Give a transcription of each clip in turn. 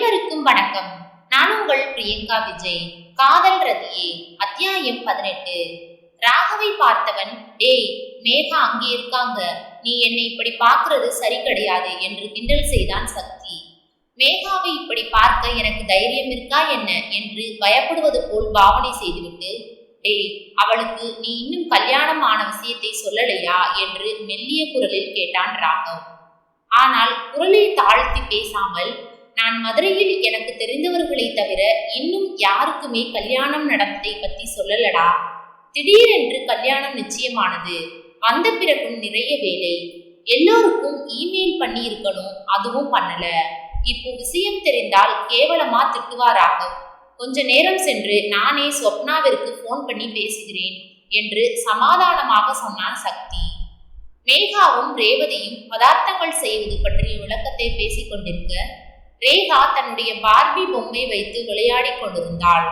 அனைவருக்கும் வணக்கம். நான் உங்கள் பிரியங்கா விஜய். காதல் ரதியே அத்தியாயம் பதினெட்டு. ராகவை பார்த்தவன் டேய் மேகா அங்கே இருக்காங்க. நீ என்னை இப்படி பார்க்கறது சரி கிடையாது என்று கிண்டல் செய்தான் சக்தி. மேகாவை இப்படி பார்க்க எனக்கு தைரியம் இருக்கா என்ன என்று பயப்படுவது போல் பாவனை செய்துவிட்டு டேய் அவளுக்கு நீ இன்னும் கல்யாணம் ஆன விஷயத்தை சொல்லலையா? என்று மெல்லிய குரலில் கேட்டான் ராகவ். ஆனால் குரலை தாழ்த்தி பேசாமல் நான் மதுரையில் எனக்கு தெரிந்தவர்களை தவிர இன்னும் யாருக்குமே கல்யாணம் நடந்ததை பத்தி சொல்லலடா. திடீரென்று கல்யாணம் நிச்சயமானது. வந்த பிறகும் நிறைய வேலை. எல்லோருக்கும் இமெயில் பண்ணி இருக்கணும் அதுவும் பண்ணல. இப்போ விஷயம் தெரிந்தால் கேவலமா திட்டுவாராகும் கொஞ்ச நேரம் சென்று நானே ஸ்வப்னாவிற்கு ஃபோன் பண்ணி பேசுகிறேன் என்று சமாதானமாக சொன்னான் சக்தி. மேகாவும் ரேவதியும் பதார்த்தங்கள் செய்வது பற்றிய விளக்கத்தை பேசிக் கொண்டிருக்க ரேகா தன்னுடைய பார்பி பொம்மை வைத்து விளையாடிக் கொண்டிருந்தாள்.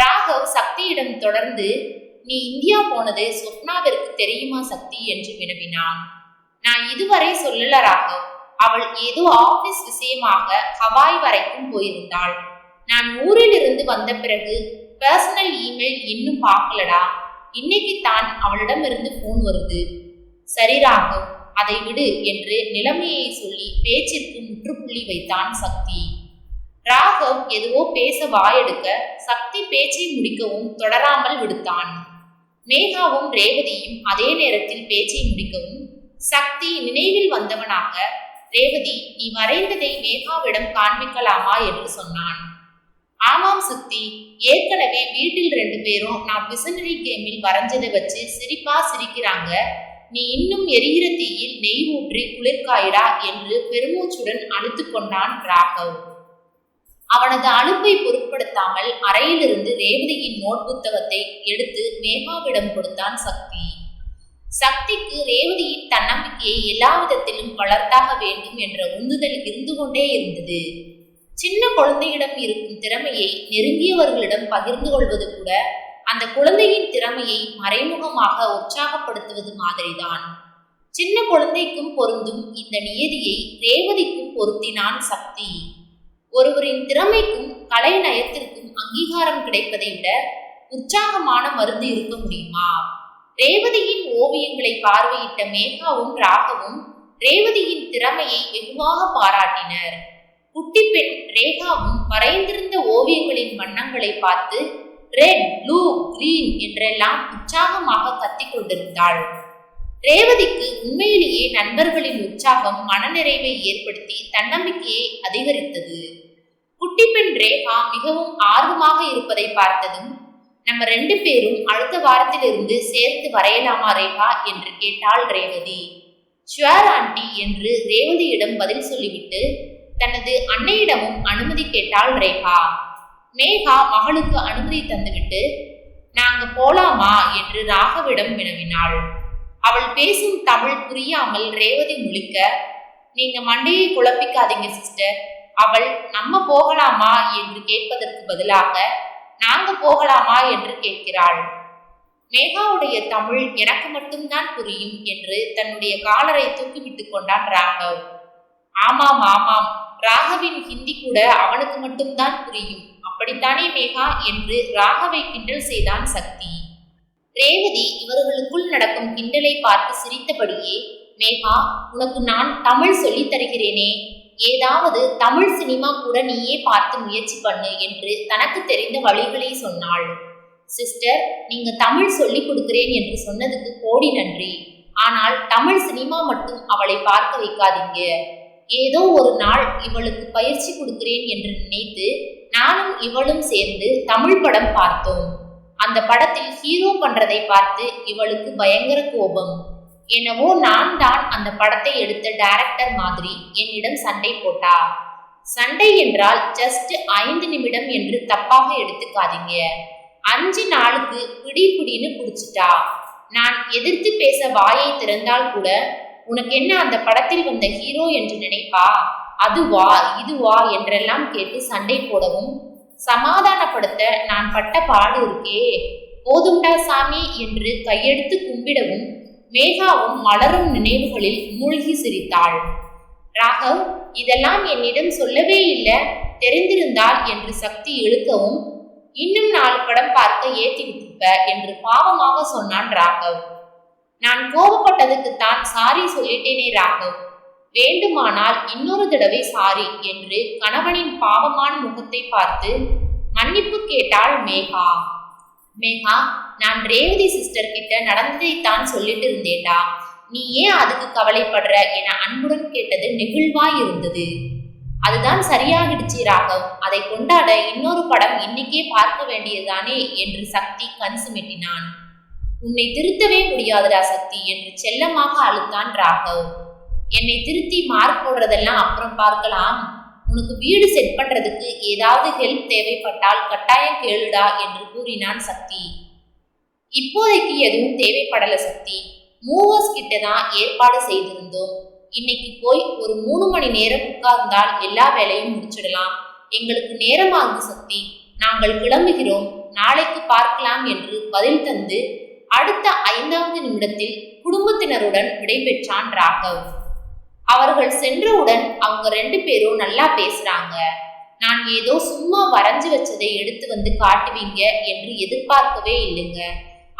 ராகவ் சக்தியிடம் தொடர்ந்து நீ இந்தியா போனது சொப்னாவிற்கு தெரியுமா சக்தி என்று வினவினான். நான் இதுவரை சொல்லல ராகவ். அவள் ஏதோ ஆபீஸ் விஷயமாக ஹவாய் வரைக்கும் போயிருந்தாள். நான் ஊரில் இருந்து வந்த பிறகு பர்சனல் இமெயில் இன்னும் பார்க்கலடா. இன்னைக்கு தான் அவளிடம் இருந்து போன் வருது. சரி ராகவ். அதை விடு என்று நிலைமையை சொல்லி பேச்சிற்கு முற்றுப்புள்ளி வைத்தான் சக்தி. ராகவ் எதுவோ பேச வாயெடுக்க சக்தி பேச்சை முடிக்கவும் தொடராமல் விடுத்தான். மேகாவும் ரேவதியும் அதே நேரத்தில் பேச்சை முடிக்கவும் சக்தி நினைவில் வந்தவனாக ரேவதி நீ வரைந்ததை மேகாவிடம் காண்பிக்கலாமா? என்று சொன்னான். ஆமாம் சக்தி ஏற்கனவே வீட்டில் ரெண்டு பேரும் நான் பிசனரி கேமில் வரைஞ்சதை வச்சு சிரிப்பா சிரிக்கிறாங்க. நீ இன்னும் எரிகிற தீயில் நெய் ஊற்றி குளிர்காயிடா என்று பெருமூச்சுடன் அழுத்து கொண்டான் ராகவ். அவனது அழுப்பை பொருட்படுத்தாமல் அறையிலிருந்து ரேவதியின் நோட் புத்தகத்தை எடுத்து மேகாவிடம் கொடுத்தான் சக்தி. சக்திக்கு ரேவதியின் தன்னம்பிக்கையை எல்லா விதத்திலும் வளர்த்தாக வேண்டும் என்ற உந்துதல் இருந்து கொண்டே இருந்தது. சின்ன குழந்தையிடம் இருக்கும் திறமையை நெருங்கியவர்களிடம் பகிர்ந்து கொள்வது கூட அந்த குழந்தையின் திறமையை மறைமுகமாக உற்சாகப்படுத்துவது மாதிரிதான். சின்ன குழந்தைக்கும் பொருந்தும் இந்த நியதியை ரேவதிக்கும் பொருத்தினான் சக்தி. ஒருவரின் திறமைக்கும் கலை நயத்திற்கும் அங்கீகாரம் கிடைப்பதை விட உற்சாகமான மருந்து இருக்க முடியுமா? ரேவதியின் ஓவியங்களை பார்வையிட்ட மேகாவும் ராகவும் ரேவதியின் திறமையை வெகுவாக பாராட்டினர். குட்டி பெண் ரேகாவும் வரைந்திருந்த ஓவியங்களின் வண்ணங்களை பார்த்து ரெட் ப்ளூ கிரீன் என்றெல்லாம் உற்சாகமாக கத்திக் கொண்டிருந்தாள் ரேவதிக்கு உண்மையிலேயே நண்பர்களின் உற்சாகம் மனநிறைவை ஏற்படுத்தி தன்னம்பிக்கையை அதிகரித்தது. குட்டி பெண் ரேகா மிகவும் ஆர்வமாக இருப்பதை பார்த்ததும் நம்ம ரெண்டு பேரும் அடுத்த வாரத்திலிருந்து சேர்த்து வரையலாமா ரேகா என்று கேட்டாள் ரேவதி. ஷுவர் ஆண்டி என்று ரேவதியிடம் பதில் சொல்லிவிட்டு தனது அன்னையிடமும் அனுமதி கேட்டாள் ரேகா. மேகா மகளுக்கு அனுமதி தந்துவிட்டு நாங்க போலாமா? என்று ராகவிடம் வினவினாள். அவள் பேசும் தமிழ் புரியாமல் ரேவதி முழிக்க நீங்க மண்டையை குழப்பிக்காதீங்க சிஸ்டர். அவள் நம்ம போகலாமா? என்று கேட்பதற்கு பதிலாக நாங்க போகலாமா? என்று கேட்கிறாள். மேகாவுடைய தமிழ் எனக்கு மட்டும்தான் புரியும் என்று தன்னுடைய காலரை தூக்கிவிட்டு கொண்டான் ராகவ். ஆமாம் ஆமாம். ராகவின் ஹிந்தி கூட அவனுக்கு மட்டும்தான் புரியும். அப்படித்தானே மேகா என்று ராகவை கிண்டல் செய்தான் சக்தி. ரேவதி இவர்களுக்குள் நடக்கும் கிண்டலை பார்த்து சிரித்தபடியே மேகா உனக்கு நான் தமிழ் சொல்லித் தருகிறேனே. ஏதாவது தமிழ் சினிமா கூட நீயே பார்த்து முயற்சி பண்ணு என்று தனக்கு தெரிந்த வழிகளை சொன்னாள். சிஸ்டர் நீங்க தமிழ் சொல்லிக் கொடுக்கிறேன் என்று சொன்னதுக்கு கோடி நன்றி. ஆனால் தமிழ் சினிமா மட்டும் அவளை பார்க்க வைக்காதீங்க. ஏதோ ஒரு நாள் இவளுக்கு பயிற்சி கொடுக்கிறேன் என்று நினைத்து நானும் இவளும் சேர்ந்து தமிழ் படம் பார்த்தோம். அந்த படத்தில் ஹீரோ பண்றதை பார்த்து இவளுக்கு பயங்கர கோபம். என்னவோ நான் தான் அந்த படத்தை எடுத்த டைரக்டர் மாதிரி என்னிடம் சண்டை போட்டா. சண்டை என்றால் ஜஸ்ட் ஐந்து நிமிடம் என்று தப்பாக எடுத்துக்காதீங்க. அஞ்சு நாளுக்கு பிடி பிடின்னு பிடிச்சிட்டா நான் எதிர்த்து பேச வாயை திறந்தால் கூட உனக்கு என்ன அந்த படத்தில் வந்த ஹீரோ என்று நினைப்பா? அது வா இது வா என்றெல்லாம் கேட்டு சண்டை போடவும் சமாதானப்படுத்த நான் பட்ட பாடு இருக்கே. போதுண்டா சாமி என்று கையெடுத்து கும்பிடவும் மேகாவும் மலரும் நினைவுகளில் மூழ்கி சிரித்தாள். ராகவ் இதெல்லாம் என்னிடம் சொல்லவே இல்லை. தெரிந்திருந்தால் என்று சக்தி இழுக்கவும் இன்னும் நாலு படம் பார்க்க ஏத்தி விட்டுப்ப என்று பாவமாக சொன்னான் ராகவ். நான் கோபப்பட்டதுக்கு தான் சாரி சொல்லிட்டேனே ராகவ். வேண்டுமானால் இன்னொரு தடவை சாரி என்று கணவனின் பாவமான முகத்தை பார்த்து மன்னிப்பு கேட்டாள் மேகா. மேகா நான் ரேவதி சிஸ்டர் கிட்ட நடந்ததைத்தான் சொல்லிட்டு இருந்தேன்டா. நீ ஏன் அதுக்கு கவலைப்படுற என அன்புடன் கேட்டது நெகிழ்வாய் இருந்தது. அதுதான் சரியாகிடுச்சு ராகவ். அதை கொண்டாட இன்னொரு படம் இன்னைக்கே பார்க்க வேண்டியதுதானே என்று சக்தி கண் சுமிட்டினான். உன்னை திருத்தவே முடியாதுடா சக்தி என்று செல்லமாக அழுத்தான் ராகவ். என்னை திருத்தி மார்க் போடுறதெல்லாம் அப்புறம் பார்க்கலாம். உனக்கு வீடு செட் பண்றதுக்கு ஏதாவது ஹெல்ப் தேவைப்பட்டால் கட்டாயம் கேளுடா என்று கூறினான் சக்தி. இப்போதைக்கு எதுவும் தேவைப்படல சக்தி. மூவர்ஸ் கிட்ட தான் ஏற்பாடு செய்திருந்தோம். இன்னைக்கு போய் ஒரு மூணு மணி நேரம் உட்கார்ந்தால் எல்லா வேலையும் முடிச்சிடலாம். எங்களுக்கு நேரமாகுது சக்தி. நாங்கள் கிளம்புகிறோம். நாளைக்கு பார்க்கலாம் என்று பதில் தந்து அடுத்த ஐந்தாவது நிமிடத்தில் குடும்பத்தினருடன் விடைபெற்றான் ராகவ் அவர்கள் சென்றவுடன் அவங்க ரெண்டு பேரும் நல்லா பேசுறாங்க. நான் ஏதோ சும்மா வரைஞ்சு வச்சதை எடுத்து வந்து காட்டுவீங்க என்று எதிர்பார்க்கவே இல்லைங்க.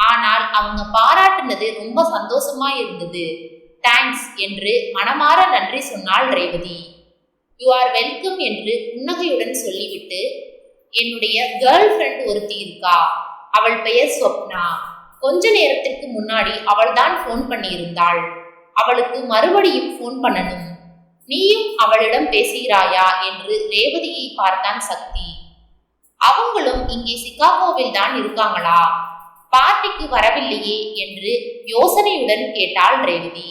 ஆனால் அவங்க பாராட்டுனது ரொம்ப சந்தோஷமா இருந்தது. தேங்க்ஸ் என்று மனமாற நன்றி சொன்னாள் ரேவதி. யூ ஆர் வெல்கம் என்று புன்னகையுடன் சொல்லிவிட்டு என்னுடைய கேர்ள் ஃப்ரெண்ட் ஒருத்தி இருக்கா. அவள் பெயர் ஸ்வப்னா. கொஞ்ச நேரத்திற்கு முன்னாடி அவள்தான் ஃபோன் பண்ணியிருந்தாள். அவளுக்கு மறுபடியும் ஃபோன் பண்ணணும். நீயும் அவளிடம் பேசுகிறாயா என்று ரேவதியை பார்த்தான் சக்தி. அவங்களும் இங்கே சிகாகோவில் தான் இருக்காங்களா? பார்ட்டிக்கு வரவில்லையே என்று யோசனையுடன் கேட்டாள் ரேவதி.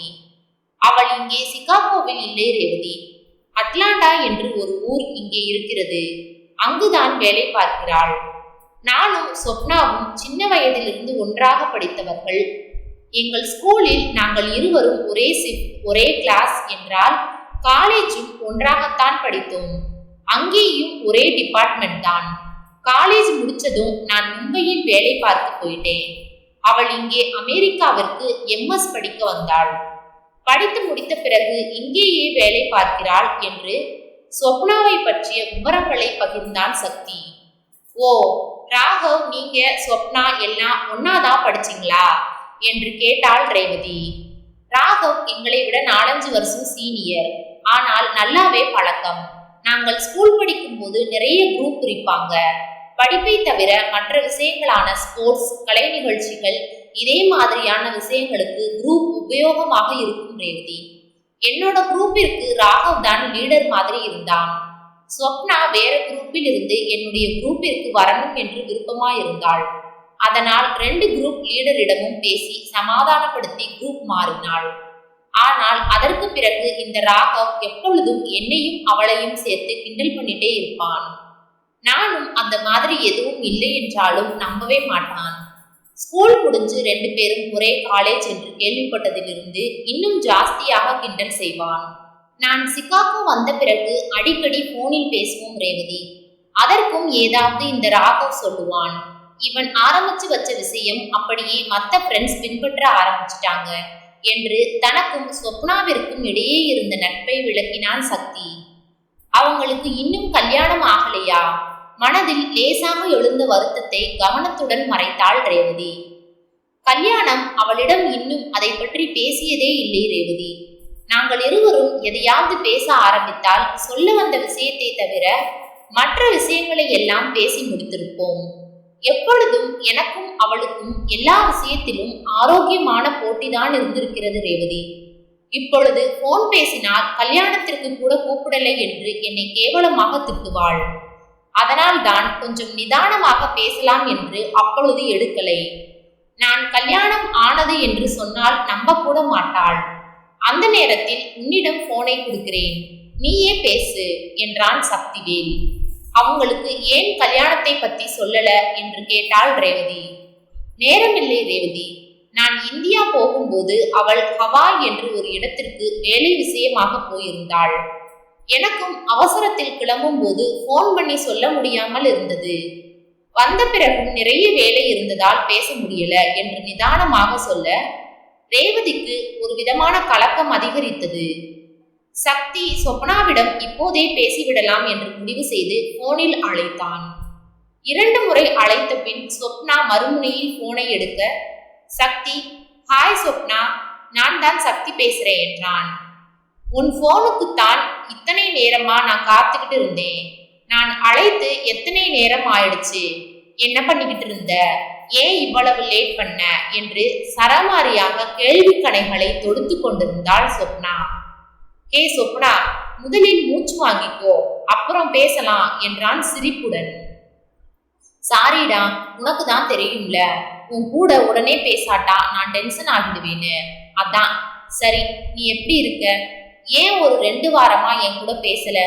அவள் இங்கே சிகாகோவில் இல்லை ரேவதி. அட்லாண்டா என்று ஒரு ஊர் இங்கே இருக்கிறது. அங்குதான் வேலை பார்க்கிறாள். நானும் சொப்னாவும் சின்ன வயதிலிருந்து ஒன்றாக படித்தவர்கள். எங்கள் ஸ்கூலில் நாங்கள் இருவரும் ஒரே ஷிஃப்ட் ஒரே கிளாஸ் என்றால் காலேஜும் ஒன்றாகத்தான் படித்தோம். அங்கேயும் ஒரே டிபார்ட்மெண்ட் தான். காலேஜ் முடிச்சதும் நான் மும்பையில் வேலை பார்க்க போயிட்டேன். அவள் இங்கே அமெரிக்காவிற்கு எம்எஸ் படிக்க வந்தாள். படித்து முடித்த பிறகு இங்கேயே வேலை பார்க்கிறாள் என்று சொப்னாவை பற்றிய விவரங்களை பகிர்ந்தான் சக்தி. ஓ ராகவ் நீங்க சொப்னா எல்லாம் ஒன்னாதான் படிச்சீங்களா? என்று கேட்டாள் ரேவதி. ராகவ் எங்களை விட நாலஞ்சு வருஷம் சீனியர் ஆனால் நல்லாவே பழக்கம். நாங்கள் ஸ்கூல் படிக்கும் போது நிறைய குரூப் இருப்பாங்க படிப்பை தவிர மற்ற விஷயங்களான ஸ்போர்ட்ஸ் கலை நிகழ்ச்சிகள் இதே மாதிரியான விஷயங்களுக்கு குரூப் உபயோகமாக இருக்கும் ரேவதி. என்னோட குரூப்பிற்கு ராகவ் தான் லீடர் மாதிரி இருந்தான். ஸ்வப்னா வேற குரூப்பில் இருந்து என்னுடைய குரூப்பிற்கு வரணும் என்று விருப்பமா இருந்தாள் அதனால் ரெண்டு குரூப் லீடரிடமும் பேசி சமாதானப்படுத்தி குரூப் மாறினாள். ஆனால் அதற்கு பிறகு இந்த ராகவ் எப்பொழுதும் என்னையும் அவளையும் சேர்த்து கிண்டல் பண்ணிட்டே இருப்பான். நானும் அந்த மாதிரி எதுவும் இல்லை என்றாலும் நம்பவே மாட்டான். ஸ்கூல் முடிஞ்சு ரெண்டு பேரும் ஒரே காலேஜ் என்று கேள்விப்பட்டதிலிருந்து இன்னும் ஜாஸ்தியாக கிண்டல் செய்வான். நான் சிகாகோ வந்த பிறகு அடிக்கடி போனில் பேசுவோம் ரேவதி. அதற்கும் ஏதாவது இந்த ராகவ் சொல்லுவான். இவன் ஆரம்பிச்சு வச்ச விஷயம் அப்படியே மத்த ஃப்ரெண்ட்ஸ் பின்பற்ற ஆரம்பிச்சிட்டாங்க என்று தனக்கும் சொப்னாவிற்கும் இடையே இருந்த நட்பை விளக்கினான் சக்தி. அவங்களுக்கு இன்னும் கல்யாணம் ஆகலையா? மனதில் லேசாக எழுந்த வருத்தத்தை கவனத்துடன் மறைத்தாள் ரேவதி. கல்யாணம் அவளிடம் இன்னும் அதை பற்றி பேசியதே இல்லை ரேவதி. நாங்கள் இருவரும் எதையாவது பேச ஆரம்பித்தால் சொல்ல வந்த விஷயத்தை தவிர மற்ற விஷயங்களை எல்லாம் பேசி முடித்திருப்போம். எப்பொழுதும் எனக்கும் அவளுக்கும் எல்லா விஷயத்திலும் ஆரோக்கியமான போட்டிதான் இருந்திருக்கிறது ரேவதி. இப்பொழுது போன் பேசினால் கல்யாணத்திற்கு கூட கூப்பிடலை என்று என்னை கேவலமாக திட்டுவாள். அதனால் தான் கொஞ்சம் நிதானமாக பேசலாம் என்று அப்பொழுது எடுக்கலை. நான் கல்யாணம் ஆனது என்று சொன்னால் நம்ப கூட மாட்டாள். அந்த நேரத்தில் உன்னிடம் போனை கொடுக்கிறேன். நீயே பேசு என்றான் சக்திவேல் அவங்களுக்கு ஏன் கல்யாணத்தை பத்தி சொல்லல? என்று கேட்டாள் ரேவதி. நேரமில்லை ரேவதி. நான் இந்தியா போகும்போது அவள் ஹவாய் என்று ஒரு இடத்திற்கு வேலை விஷயமாக போயிருந்தாள். எனக்கும் அவசரத்தில் கிளம்பும் போது போன் பண்ணி சொல்ல முடியாமல் இருந்தது. வந்த பிறகும் நிறைய வேலை இருந்ததால் பேச முடியல என்று நிதானமாக சொல்ல ரேவதிக்கு ஒரு விதமான கலக்கம் அதிகரித்தது. சக்தி சொப்னாவிடம் இப்போதே பேசிவிடலாம் என்று முடிவு செய்து போனில் அழைத்தான். இரண்டு முறை அழைத்த பின் சொப்னா மறுமுனையில் போனை எடுக்க சக்தி ஹாய் சொப்னா நான் தான் சக்தி பேசுறேன் என்றான். உன் போனுக்குத்தான் இத்தனை நேரமா நான் காத்துக்கிட்டு இருந்தேன். நான் அழைத்து எத்தனை நேரம் ஆயிடுச்சு? என்ன பண்ணிக்கிட்டு இருந்த? ஏன் இவ்வளவு லேட் பண்ண? என்று சரமாரியாக கேள்வி கணைகளை தொடுத்து கொண்டிருந்தாள் சொப்னா. ஹே சொப்னா முதலில் மூச்சு வாங்கிக்கோ அப்புறம் பேசலாம் என்றான் சிரிப்புடன். சாரிடா உனக்கு தான் தெரியும்ல. உன் கூட உடனே பேசாட்டா நான் டென்ஷன் ஆகிடுவேன்னு. அதான். சரி நீ எப்படி இருக்க? ஏன் ஒரு ரெண்டு வாரமா என் கூட பேசல?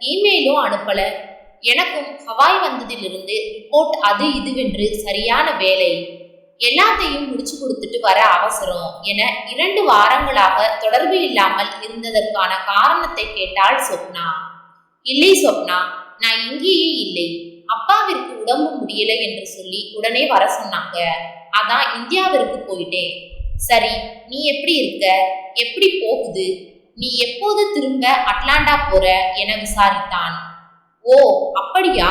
இமெயிலும் அனுப்பல. எனக்கும் ஹவாய் வந்ததிலிருந்து ரிப்போர்ட் அது இதுவென்று சரியான வேலை. எல்லாத்தையும் முடிச்சு கொடுத்துட்டு வர அவசரம் என இரண்டு வாரங்களாக தொடர்பு இல்லாமல் இருந்ததற்கான காரணத்தை கேட்டாள் சொப்னா. இல்லை சொப்னா நான் இங்கேயே இல்லை. அப்பாவிற்கு உடம்பு முடியல என்று சொல்லி உடனே வர சொன்னாங்க. அதான் இந்தியாவிற்கு போயிட்டேன். சரி நீ எப்படி இருக்க? எப்படி போகுது? நீ எப்போது திரும்ப அட்லாண்டா போற? என விசாரித்தான். ஓ அப்படியா?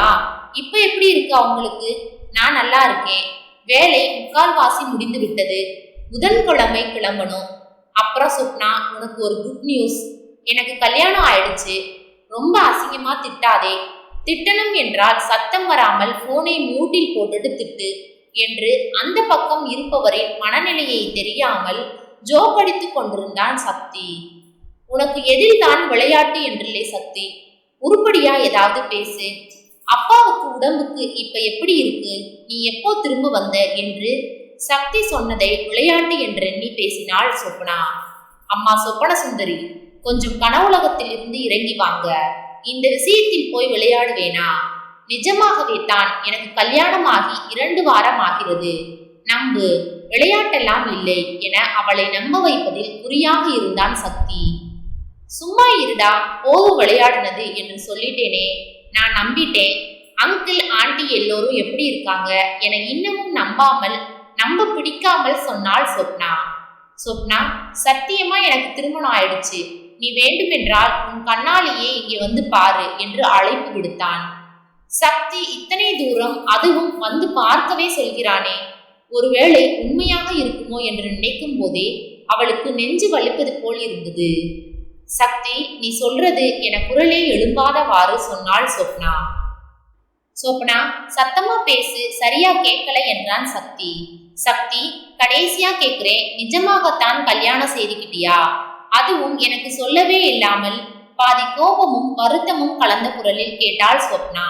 இப்ப எப்படி இருக்கு அவங்களுக்கு? நான் நல்லா இருக்கேன். வேலை முக்கால்வாசி முடிந்து விட்டது. புதன்கிழமை கிளம்பணும். அப்புறம் சொப்னா உனக்கு ஒரு குட் நியூஸ் எனக்கு கல்யாணம் ஆயிடுச்சு. ரொம்ப அசிங்கமா திட்டாதே. திட்டணும் என்றால் சத்தம் வராமல் போனை மியூட்டில் போட்டுட்டு திட்டு என்று அந்த பக்கம் இருப்பவரின் மனநிலையை தெரியாமல் ஜோக்கடித்துக் கொண்டிருந்தான் சக்தி. உனக்கு எதில்தான் விளையாட்டு என்றில்லை சக்தி. உருப்படியா ஏதாவது பேசு. அப்பாவுக்கு உடம்புக்கு இப்ப எப்படி இருக்கு? நீ எப்போ திரும்ப வந்த? என்று சக்தி சொன்னதை விளையாட்டு என்று எண்ணி பேசினாள் சொப்னா அம்மா சொப்பன சுந்தரி கொஞ்சம் கனவுலகத்தில் இருந்து இறங்கி வாங்க. இந்த விஷயத்தில் போய் விளையாடுவேனா? நிஜமாகவே தான் எனக்கு கல்யாணமாகி இரண்டு வாரம் ஆகிறது. நம்பு விளையாட்டெல்லாம் இல்லை என அவளை நம்ப வைப்பதில் குறியாக இருந்தான் சக்தி. சும்மா இருடா போதும் விளையாடினது என்று சொல்லிட்டேனே. நான் நம்பிட்டேன். அங்கிள் ஆண்டி எல்லோரும் எப்படி இருக்காங்க என இன்னமும் நம்பாமல் நம்ப பிடிக்காமல் சொன்னாள் சொப்னா. சொப்னா சத்தியமா எனக்கு திருமணம் ஆயிடுச்சு. நீ வேண்டுமென்றால் உன் கண்ணாலேயே இங்கே வந்து பாரு என்று அழைப்பு விடுத்தான். சக்தி இத்தனை தூரம் அதுவும் வந்து பார்க்கவே சொல்கிறானே. ஒருவேளை உண்மையாக இருக்குமோ என்று நினைக்கும் போதே அவளுக்கு நெஞ்சு வலிப்பது போல் இருந்தது. சக்தி நீ சொல்றது என குரலே எழும்பாதவாறு சொன்னாள் சொப்னா. சொப்னா சத்தமா பேசு சரியா கேட்கல என்றான் சக்தி. சக்தி கடைசியா கேக்குறேன் நிஜமாகத்தான் கல்யாணம் செய்துக்கிட்டியா அதுவும் எனக்கு சொல்லவே இல்லாமல் பாதி கோபமும் வருத்தமும் கலந்த குரலில் கேட்டாள் சொப்னா.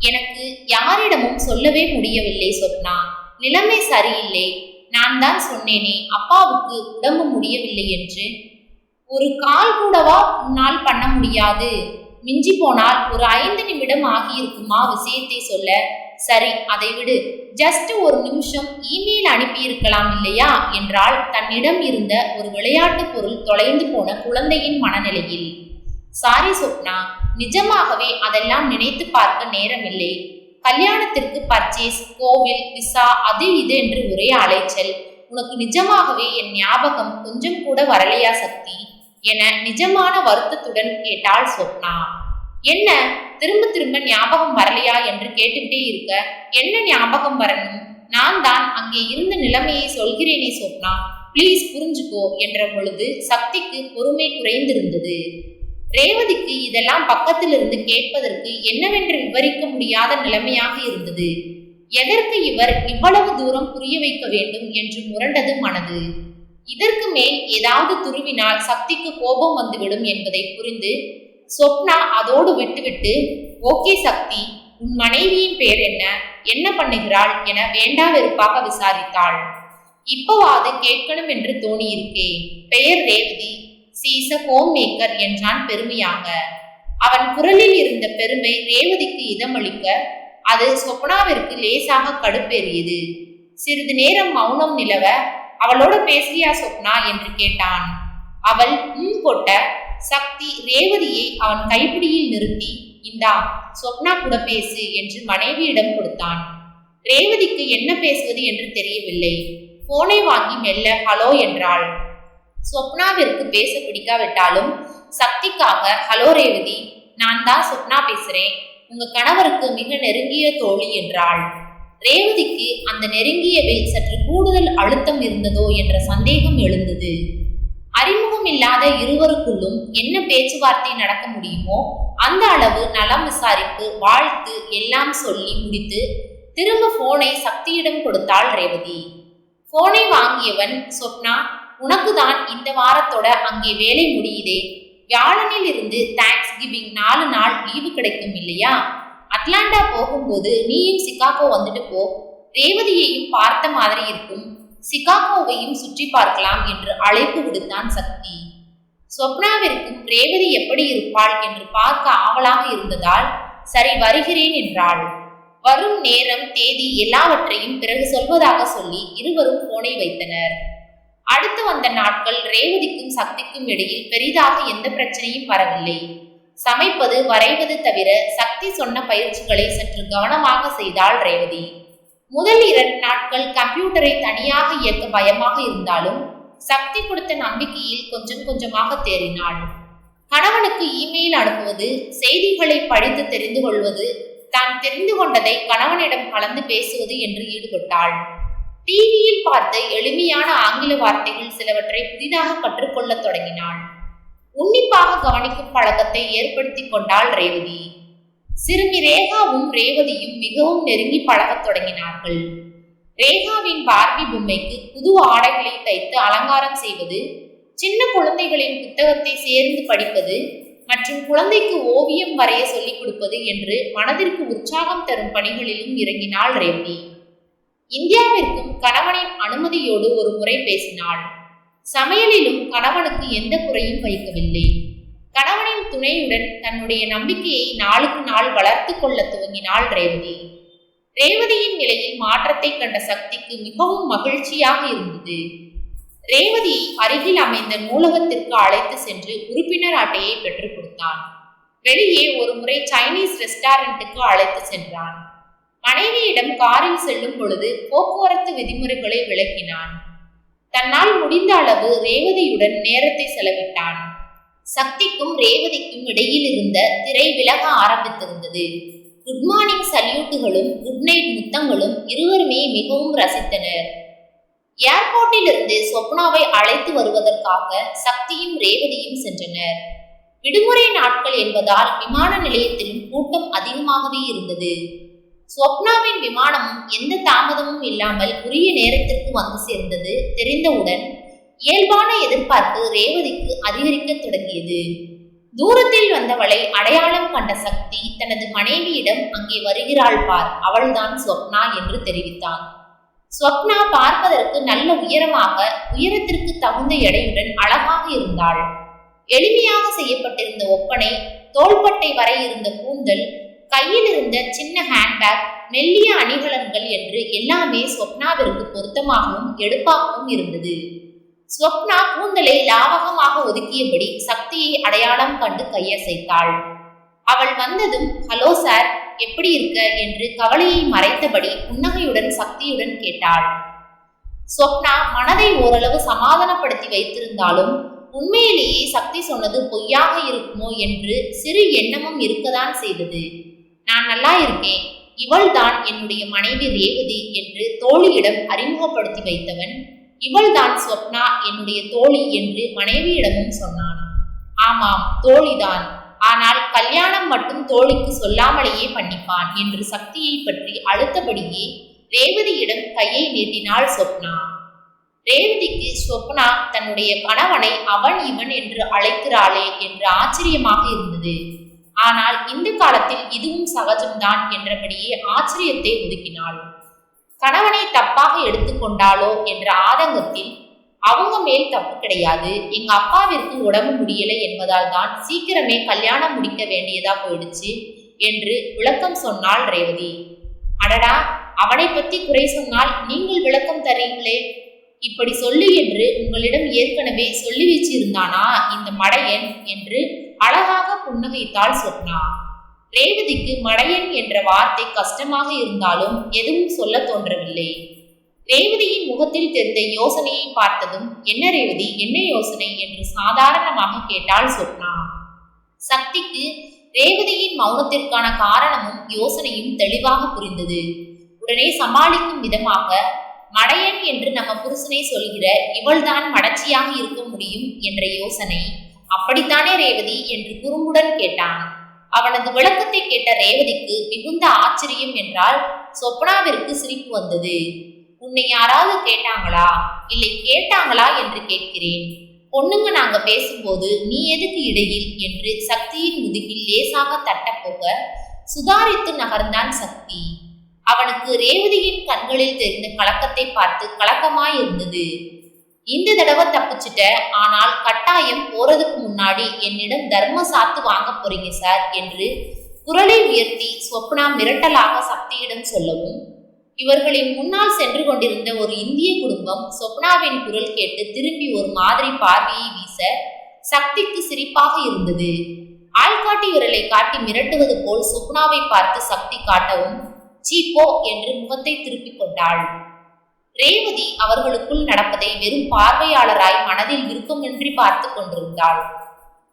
எனக்கு யாரிடமும் சொல்லவே முடியவில்லை சொப்னா. நிலைமை சரியில்லை. நான் தான் சொன்னேனே அப்பாவுக்கு உடம்பு முடியவில்லை என்று ஒரு கால் கூடவா உன்னால் பண்ண முடியாது. மிஞ்சி போனால் ஒரு ஐந்து நிமிடம் ஆகியிருக்குமா விஷயத்தை சொல்ல? சரி அதை விடு. ஜஸ்ட் ஒரு நிமிஷம் இமெயில் அனுப்பியிருக்கலாம் இல்லையா? என்றால் தன்னிடம் இருந்த ஒரு விளையாட்டு பொருள் தொலைந்து போன குழந்தையின் மனநிலையில். சாரி சொப்னா நிஜமாகவே அதெல்லாம் நினைத்து பார்க்க நேரமில்லை. கல்யாணத்திற்கு பர்ச்சேஸ் கோவில் விசா அது இது என்று ஒரே அலைச்சல். உனக்கு நிஜமாகவே என் ஞாபகம் கொஞ்சம் கூட வரலையா சக்தி? என நிஜமான வருத்தத்துடன் கேட்டாள் சொப்னா என்ன? திரும்ப திரும்ப ஞாபகம் வரலையா? என்று கேட்டுக்கிட்டே இருக்க என்ன ஞாபகம் வரணும்? நான் தான் அங்கே இருந்த நிலைமையை சொல்கிறேனே சொப்னா ப்ளீஸ் புரிஞ்சுக்கோ என்ற பொழுது சக்திக்கு பொறுமை குறைந்திருந்தது. ரேவதிக்கு இதெல்லாம் பக்கத்திலிருந்து கேட்பதற்கு என்னவென்று விவரிக்க முடியாத நிலைமையாக இருந்தது. எதற்கு இவர் இவ்வளவு தூரம் புரிய வைக்க வேண்டும்? என்று முரண்டது மனது. இதற்கு மேல் ஏதாவது துருவினால் சக்திக்கு கோபம் வந்துவிடும் என்பதை புரிந்து சொப்னா அதோடு விட்டுவிட்டு ஓகே சக்தி உன் மனைவியின் பெயர் என்ன? என்ன பண்ணுகிறாள்? என வேண்டா வெறுப்பாக விசாரித்தாள். இப்பவாது கேட்கணும் என்று தோணியிருக்கே. பெயர் ரேவதி. சீச ஹோம் மேக்கர் என்றான் பெருமையாக. அவன் குரலில் இருந்த பெருமை ரேவதிக்கு இதமளிக்க அது சொப்னாவிற்கு லேசாக கடுப்பேறியது. சிறிது நேரம் மௌனம் நிலவ அவளோட பேசுறியா சொப்னா என்று கேட்டான். அவள் உம் கொட்ட சக்தி ரேவதியை அவன் கைப்பிடியில் நிறுத்தி இந்தா சொப்னா கூட பேசு என்று மனைவியிடம் கொடுத்தான். ரேவதிக்கு என்ன பேசுவது என்று தெரியவில்லை. போனை வாங்கி மெல்ல ஹலோ என்றாள். சொப்னாவிற்கு பேச பிடிக்காவிட்டாலும் சக்திக்காக ஹலோ ரேவதி நான் தான் சொப்னா பேசுறேன். உங்க கணவருக்கு மிக நெருங்கிய தோழி என்றாள். ரேவதிக்கு அந்த நெருங்கியவில் சற்று கூடுதல் அழுத்தம் இருந்ததோ என்ற சந்தேகம் எழுந்தது. அறிமுகம் இல்லாத இருவருக்குள்ளும் என்ன பேச்சுவார்த்தை நடக்க முடியுமோ அந்த அளவு நலம் விசாரிப்பு வாழ்த்து எல்லாம் சொல்லி முடித்து திரும்ப போனை சக்தியிடம் கொடுத்தாள் ரேவதி. போனை வாங்கியவன் சொப்னா உனக்கு தான் இந்த வாரத்தோட அங்கே வேலை முடியுதே. வியாழனில் இருந்து தேங்க்ஸ் கிவிங் நாலு நாள் லீவு கிடைக்கும் இல்லையா? அட்லாண்டா போகும்போது நீயும் சிகாகோ வந்துட்டு போ. ரேவதியையும் பார்த்த மாதிரி இருக்கும். சிகாகோவையும் சுற்றி பார்க்கலாம் என்று அழைப்பு விடுத்தான் சக்தி. சொப்னாவிற்கும் ரேவதி எப்படி இருப்பாள் என்று பார்க்க ஆவலாக இருந்ததால் சரி வருகிறேன் என்றாள். வரும் நேரம் தேதி எல்லாவற்றையும் பிறகு சொல்வதாக சொல்லி இருவரும் போனை வைத்தனர். அடுத்து வந்த நாட்கள் ரேவதிக்கும் சக்திக்கும் இடையில் பெரிதாக எந்த பிரச்சனையும் வரவில்லை. சமைப்பது வரைவது தவிர சக்தி சொன்ன பயிற்சிகளை சற்று கவனமாக செய்தாள் ரேவதி. முதல் இரண்டு நாட்கள் கம்ப்யூட்டரை தனியாக இயக்க பயமாக இருந்தாலும் சக்தி கொடுத்த நம்பிக்கையில் கொஞ்சம் கொஞ்சமாக தேறினாள். கணவனுக்கு இமெயில் அனுப்புவது செய்திகளை படித்து தெரிந்து கொள்வது தான் தெரிந்து கொண்டதை கணவனிடம் கலந்து பேசுவது என்று ஈடுபட்டாள். டிவியில் பார்த்து எளிமையான ஆங்கில வார்த்தைகள் சிலவற்றை புதிதாக கற்றுக்கொள்ளத் தொடங்கினாள். உன்னிப்பாக கவனிக்கும் பழக்கத்தை ஏற்படுத்தி கொண்டாள் ரேவதி. சிறுமி ரேகாவும் ரேவதியும் மிகவும் நெருங்கி பழகத் தொடங்கினார்கள். ரேகாவின் பார்வி பொம்மைக்கு புது ஆடைகளை தைத்து அலங்காரம் செய்வது சின்ன குழந்தைகளின் புத்தகத்தை சேர்ந்து படிப்பது மற்றும் குழந்தைக்கு ஓவியம் வரைய சொல்லிக் கொடுப்பது என்று மனதிற்கு உற்சாகம் தரும் பணிகளிலும் இறங்கினாள் ரேவதி. இந்தியாவிற்கும் கணவனின் அனுமதியோடு ஒரு முறை பேசினாள். சமையலிலும் கணவனுக்கு எந்த குறையும் வைக்கவில்லை. கணவனின் துணையுடன் தன்னுடைய நம்பிக்கையை நாளுக்கு நாள் வளர்த்து கொள்ள துவங்கினாள் ரேவதி. ரேவதியின் நிலையில் மாற்றத்தை கண்ட சக்திக்கு மிகவும் மகிழ்ச்சியாக இருந்தது. ரேவதி அருகில் அமைந்த நூலகத்திற்கு அழைத்து சென்று உறுப்பினர் அட்டையை பெற்றுக் கொடுத்தான். வெளியே ஒரு முறை சைனீஸ் ரெஸ்டாரண்ட்டுக்கு அழைத்து சென்றான். மனைவியிடம் காரில் செல்லும் பொழுது போக்குவரத்து விதிமுறைகளை விளக்கினான். தன்னால் முடிந்த அளவு ரேவதியுடன் நேரத்தை செலவிட்டான். சக்திக்கும் ரேவதிக்கும் இடையில் இருந்த திரை விலக ஆரம்பித்திருந்தது. குட் மார்னிங் சல்யூட்டுகளும் குட் நைட் முத்தங்களும் இருவருமே மிகவும் ரசித்தனர். ஏர்போர்ட்டில் இருந்து சொப்னாவை அழைத்து வருவதற்காக சக்தியும் ரேவதியும் சென்றனர். விடுமுறை நாட்கள் என்பதால் விமான நிலையத்திலும் கூட்டம் அதிகமாகவே இருந்தது. ஸ்வப்னாவின் விமானமும் எந்த தாமதமும் இல்லாமல் உரிய நேரத்திற்கு வந்து சேர்ந்தது தெரிந்தவுடன் இயல்பான எதிர்பார்ப்பு ரேவதிக்கு அதிகரிக்க தொடங்கியது. தூரத்தில் வந்தவளை அடையாளம் கண்ட சக்தி தனது மனைவியிடம் அங்கே வருகிறாள் பார் அவள்தான் ஸ்வப்னா என்று தெரிவித்தான். ஸ்வப்னா பார்ப்பதற்கு நல்ல உயரமாக உயரத்திற்கு தகுந்த எடையுடன் அழகாக இருந்தாள். எளிமையாக செய்யப்பட்டிருந்த ஒப்பனை தோள்பட்டை வரை இருந்த கூந்தல் கையில் இருந்த சின்ன ஹேண்ட்பேக் மெல்லிய அணிகலன்கள் என்று எல்லாமே ஸ்வப்னாவிற்கு பொருத்தமாகவும் எடுப்பாகவும் இருந்தது. ஸ்வப்னா கூந்தலை லாவகமாக ஒதுக்கியபடி சக்தியை அடையாளம் கண்டு கையசைத்தாள். அவள் வந்ததும் ஹலோ சார் எப்படி இருக்க? என்று கவலையை மறைத்தபடி புன்னகையுடன் சக்தியுடன் கேட்டாள். ஸ்வப்னா மனதை ஓரளவு சமாதானப்படுத்தி வைத்திருந்தாலும் உண்மையிலேயே சக்தி சொன்னது பொய்யாக இருக்குமோ? என்று சிறு எண்ணமும் இருக்கதான் செய்தது. நான் நல்லா இருக்கேன். இவள்தான் என்னுடைய மனைவி ரேவதி என்று தோழியிடம் அறிமுகப்படுத்தி வைத்தவன். இவள்தான் ஸ்வப்னா என்னுடைய தோழி என்று மனைவியிடமும் சொன்னான். ஆமாம் தோழிதான். ஆனால் கல்யாணம் மட்டும் தோழிக்கு சொல்லாமலேயே பண்ணிப்பான் என்று சக்தியை பற்றி அழுத்தபடியே ரேவதியிடம் கையை நீட்டினாள் சொப்னா ரேவதிக்கு ஸ்வப்னா தன்னுடைய கணவனை அவன் இவன் என்று அழைக்கிறாளே என்று ஆச்சரியமாக இருந்தது. ஆனால் இந்த காலத்தில் இதுவும் சகஜம்தான் என்றபடியே ஆச்சரியத்தை ஒதுக்கினாள். கணவனை தப்பாக எடுத்துக்கொண்டாளோ என்ற ஆதங்கத்தில் அவங்க மேல் தப்பு கிடையாது. எங்க அப்பாவிற்கு உடம்பு முடியலை என்பதால் தான் சீக்கிரமே கல்யாணம் முடிக்க வேண்டியதா போயிடுச்சு என்று விளக்கம் சொன்னாள் ரேவதி. அடடா அவனை பத்தி குறை சொன்னால் நீங்கள் விளக்கம் தரீங்களே இப்படி சொல்லு என்று உங்களிடம் ஏற்கனவே சொல்லி வச்சிருந்தானா இந்த மடையன் என்று அழகாக புன்னகைத்தாள் சொன்னா. ரேவதிக்கு மடையன் என்ற வார்த்தை கஷ்டமாக இருந்தாலும் எதுவும் சொல்ல தோன்றவில்லை. ரேவதியின் முகத்தில் தெரிந்த யோசனையை பார்த்ததும் என்ன ரேவதி என்ன யோசனை? என்று சாதாரணமாக கேட்டாள் சொப்னா சக்திக்கு ரேவதியின் மௌனத்திற்கான காரணமும் யோசனையும் தெளிவாக புரிந்தது. உடனே சமாளிக்கும் விதமாக மடையன் என்று நம்ம புருஷனை சொல்கிற இவள்தான் மடச்சியாக இருக்க முடியும் என்ற யோசனை அப்படித்தானே ரேவதி? என்று குறும்புடன் கேட்டான். அவனது விளக்கத்தை கேட்ட ரேவதிக்கு மிகுந்த ஆச்சரியம் என்றால் சொப்னாவிற்கு சிரிப்பு வந்தது. உன்னை யாராவது கேட்டாங்களா? இல்லை கேட்டாங்களா? என்று கேட்கிறேன். பொண்ணுங்க நாங்க பேசும்போது நீ எதுக்கு இடையில்? என்று சக்தியின் முதுகில் லேசாக தட்டப்போக சுதாரித்து நகர்ந்தான் சக்தி. அவனுக்கு ரேவதியின் கண்களில் தெரிந்த கலக்கத்தை பார்த்து கலக்கமாய் இருந்தது இந்த தடவை தப்பிச்சிட்ட ஆனால் கட்டாயம் போறதுக்கு முன்னாடி என்னிடம் தர்ம சாத்து வாங்க போறீங்க சார் என்று குரலை உயர்த்தி சொப்னா மிரட்டலாக சக்தியிடம் சொல்லவும் இவர்களின் முன்னால் சென்று கொண்டிருந்த ஒரு இந்திய குடும்பம் சொப்னாவின் குரல் கேட்டு திரும்பி ஒரு மாதிரி பார்வையை வீச சக்திக்கு சிரிப்பாக இருந்தது. ஆள்காட்டி விரலை காட்டி மிரட்டுவது போல் சொப்னாவை பார்த்து சக்தி காட்டவும் சீப்போ என்று முகத்தை திருப்பிக் கொண்டாள். ரேவதி அவர்களுக்குள் நடப்பதை வெறும் பார்வையாளராய் மனதில் விருப்பமின்றி பார்த்து கொண்டிருந்தாள்.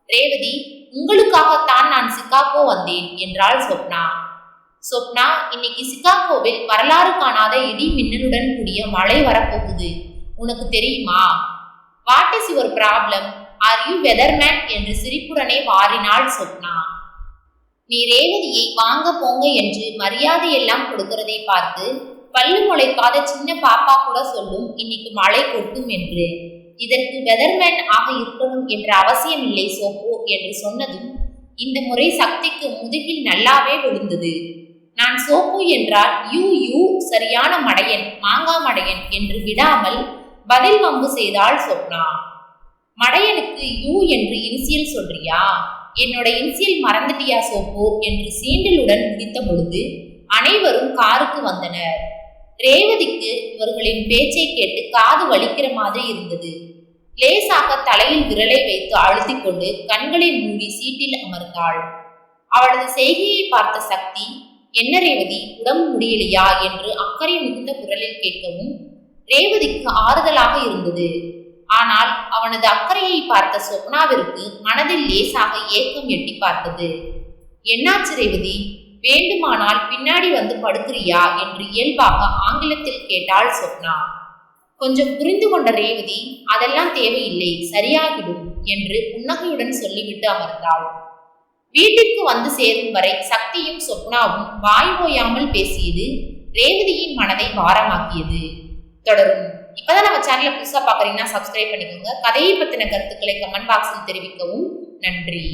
ரேவதி உங்களுக்காகத்தான் நான் சிகாகோ வந்தேன் என்றாள் சொப்னா. சொப்னா இன்னைக்கு சிகாகோவில் வரலாறு காணாத இடி மின்னலுடன் கூடிய மழை வரப்போகுது. உனக்கு தெரியுமா? What is your problem are you weatherman என்று சிரிப்புடனே வாரினாள் சொப்னா. நீ ரேவதியை வாங்க போங்க என்று மரியாதை எல்லாம் கொடுக்கிறதை பார்த்து பல்லு முளைக்காத சின்ன பாப்பா கூட சொல்லும் இன்னைக்கு மழை கொட்டும் என்று. இதற்கு வெதர்மேன் ஆக இருக்கணும் என்ற அவசியம் இல்லை சோப்போ என்று சொன்னதும் இந்த முறை சக்திக்கு முதுகில் நல்லாவே விழுந்தது. நான் சோப்பு என்றால் யூ யூ சரியான மடையன் மாங்கா மடையன் என்று விடாமல் பதில் வம்பு செய்தாள் சொப்னா மடையனுக்கு யூ என்று இனிசியல் சொல்றியா? என்னோட இனிசியல் மறந்துட்டியா சோப்பு என்று சீண்டலுடன் முடித்த பொழுது அனைவரும் காருக்கு வந்தனர். ரேவதிக்கு இவர்களின் பேச்சை கேட்டு காது வலிக்கிற மாதிரி இருந்தது. லேசாக தலையில் விரலை வைத்து அழுத்திக் கொண்டு கண்களை மூடி சீட்டில் அமர்ந்தாள். அவளது செய்கையை பார்த்த சக்தி என்ன ரேவதி உடம்பு முடியலையா? என்று அக்கறை மிகுந்த குரலில் கேட்கவும் ரேவதிக்கு ஆறுதலாக இருந்தது. ஆனால் அவனது அக்கறையை பார்த்த சொப்னாவிற்கு மனதில் லேசாக ஏக்கம் எட்டி பார்த்தது. என்னாச்சு ரேவதி? வேண்டுமானால் பின்னாடி வந்து படுக்கிறியா? என்று இயல்பாக ஆங்கிலத்தில் கேட்டாள் சொப்னா. கொஞ்சம் புரிந்து கொண்ட ரேவதி அதெல்லாம் தேவையில்லை சரியாகிடும் என்று புன்னகையுடன் சொல்லிவிட்டு அமர்ந்தாள். வீட்டிற்கு வந்து சேரும் வரை சக்தியும் சொப்னாவும் வாய் ஓயாமல் பேசியது ரேவதியின் மனதை பாரமாக்கியது. தொடரும். இப்பதான் நம்ம சேனலை புதுசா பாக்குறீங்கன்னா சப்ஸ்கிரைப் பண்ணிக்கோங்க. கதையை பத்தின கருத்துக்களை கமெண்ட் பாக்ஸில் தெரிவிக்கவும். நன்றி.